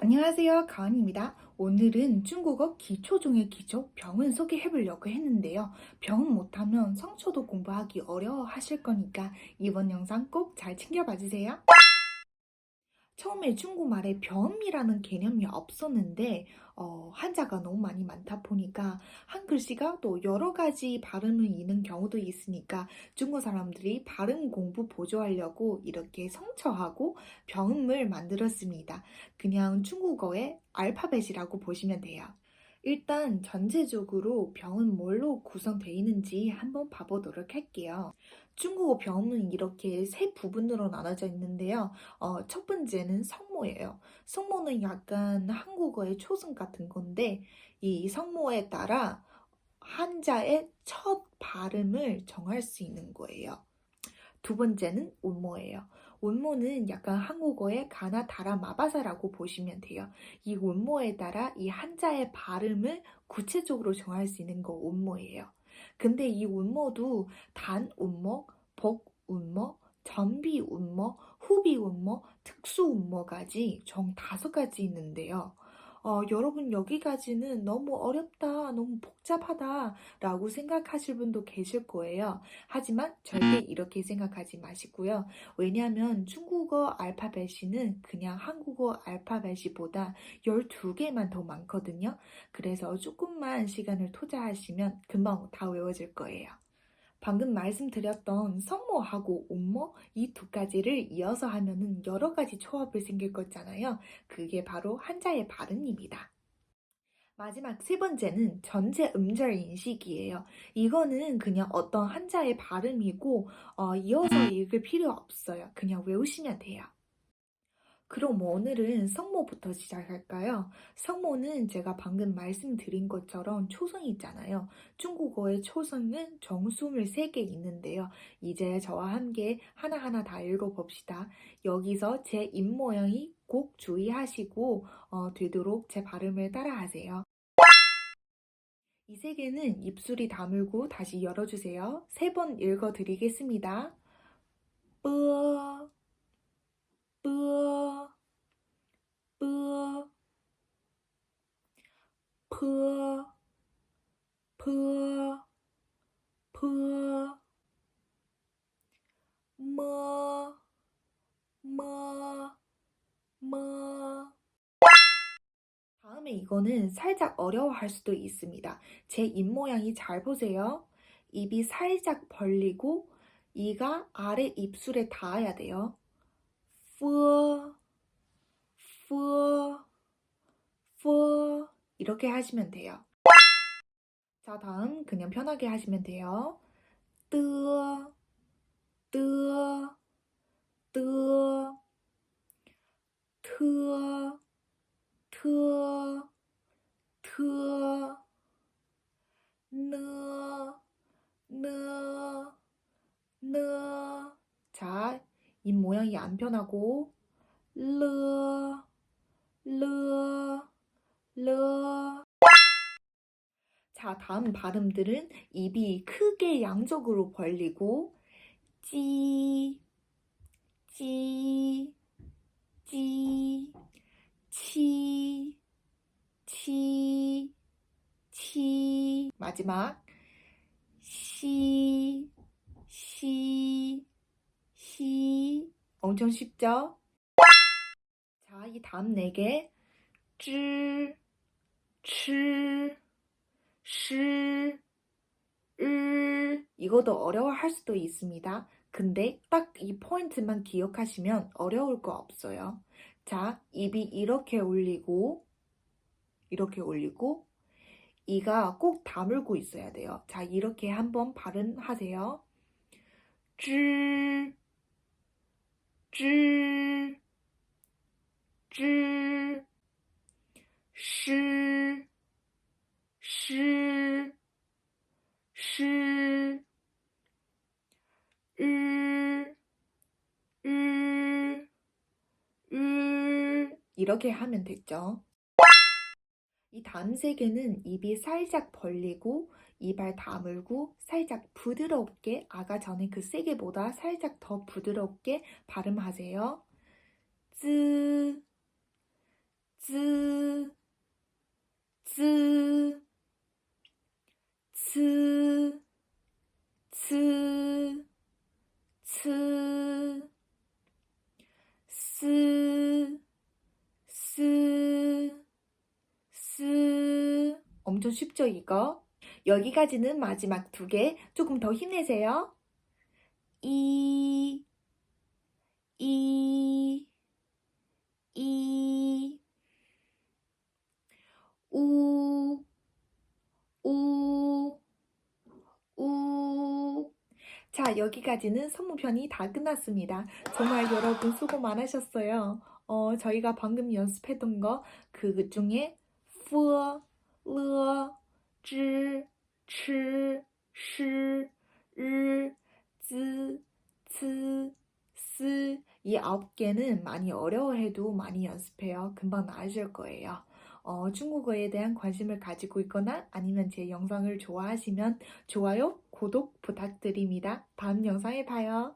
안녕하세요. 가은입니다. 오늘은 중국어 기초 중의 기초 병은 소개해 보려고 했는데요. 병은 못하면 성초도 공부하기 어려워 하실 거니까 이번 영상 꼭 잘 챙겨 봐 주세요. 처음에 중국말에 병이라는 개념이 없었는데 어, 한자가 너무 많이 많다 보니까 한 글씨가 또 여러 가지 발음을 있는 경우도 있으니까 중국 사람들이 발음 공부 보조하려고 이렇게 성처하고 병음을 만들었습니다. 그냥 중국어의 알파벳이라고 보시면 돼요. 일단 전체적으로 병은 뭘로 구성되어 있는지 한번 봐보도록 할게요. 중국어 병은 이렇게 세 부분으로 나눠져 있는데요. 어, 첫 번째는 성모예요. 성모는 약간 한국어의 초성 같은 건데 이 성모에 따라 한자의 첫 발음을 정할 수 있는 거예요. 두 번째는 원모예요. 원모는 약간 한국어의 가나 다라 마바사라고 보시면 돼요. 이 원모에 따라 이 한자의 발음을 구체적으로 정할 수 있는 거 원모예요. 근데 이 원모도 단 원모, 복 원모, 전비 원모, 후비 원모, 특수 원모까지 총 다섯 가지 있는데요. 어, 여러분 여기까지는 너무 어렵다, 너무 복잡하다 라고 생각하실 분도 계실 거예요. 하지만 절대 이렇게 생각하지 마시고요. 왜냐하면 중국어 알파벳이는 그냥 한국어 알파벳이보다 12개만 더 많거든요. 그래서 조금만 시간을 투자하시면 금방 다 외워질 거예요. 방금 말씀드렸던 성모하고 온모 이 두 가지를 이어서 하면은 여러 가지 초합을 생길 거잖아요. 그게 바로 한자의 발음입니다. 마지막 세 번째는 전체 음절 인식이에요. 이거는 그냥 어떤 한자의 발음이고 어, 이어서 읽을 필요 없어요. 그냥 외우시면 돼요. 그럼 오늘은 성모부터 시작할까요? 성모는 제가 방금 말씀드린 것처럼 초성이 있잖아요. 중국어의 초성은 정 23개 있는데요. 이제 저와 함께 하나하나 다 읽어봅시다. 여기서 제 입모양이 꼭 주의하시고 어, 되도록 제 발음을 따라하세요. 이 세 개는 입술이 다물고 다시 열어주세요. 세 번 읽어드리겠습니다. 뿌, 뿌, 뿌, 푸, 푸, 푸, 뭐, 뭐, 뭐. 다음에 이거는 살짝 어려워할 수도 있습니다. 제 입 모양이 잘 보세요. 입이 살짝 벌리고 이가 아래 입술에 닿아야 돼요. 푸, 푸, 푸 이렇게 하시면 돼요. 자, 다음 그냥 편하게 하시면 돼요. 뜨, 뜨, 뜨, 트, 트, 트, 느, 느, 느. 자, 입 모양이 안 편하고, 르, 르, 르. 자, 다음 발음들은 입이 크게 양쪽으로 벌리고, 찌, 찌, 찌, 치, 치, 치. 마지막, 시, 시, 시. 엄청 쉽죠? 자, 이 다음 네 개. 쯔, 치, 시, 을. 이것도 어려워할 수도 있습니다. 근데 딱 이 포인트만 기억하시면 어려울 거 없어요. 자, 입이 이렇게 올리고, 이렇게 올리고, 이가 꼭 다물고 있어야 돼요. 자, 이렇게 한번 발음하세요. 쯔, 쯔, 쯔, 이렇게 하면 됐죠. 이 다음 세 개는 입이 살짝 벌리고 이발 다물고 살짝 부드럽게 아까 전에 그 세 개보다 살짝 더 부드럽게 발음하세요. 쯔, 쯔, 쯔, 쯔, 쯔, 쯔, 쯔. 완전 쉽죠, 이거? 여기까지는 마지막 두 개. 조금 더 힘내세요. 이, 이, 이, 우, 우, 우. 자, 여기까지는 선무편이 다 끝났습니다. 정말 여러분 수고 많으셨어요. 어, 저희가 방금 연습했던 거, 그 중에, 佛, 어, 了、zhi、ch、sh、r、z、c、s 이 아홉 개는 많이 어려워해도 많이 연습해요. 금방 나아질 거예요. 어, 중국어에 대한 관심을 가지고 있거나 아니면 제 영상을 좋아하시면 좋아요, 구독 부탁드립니다. 다음 영상에 봐요.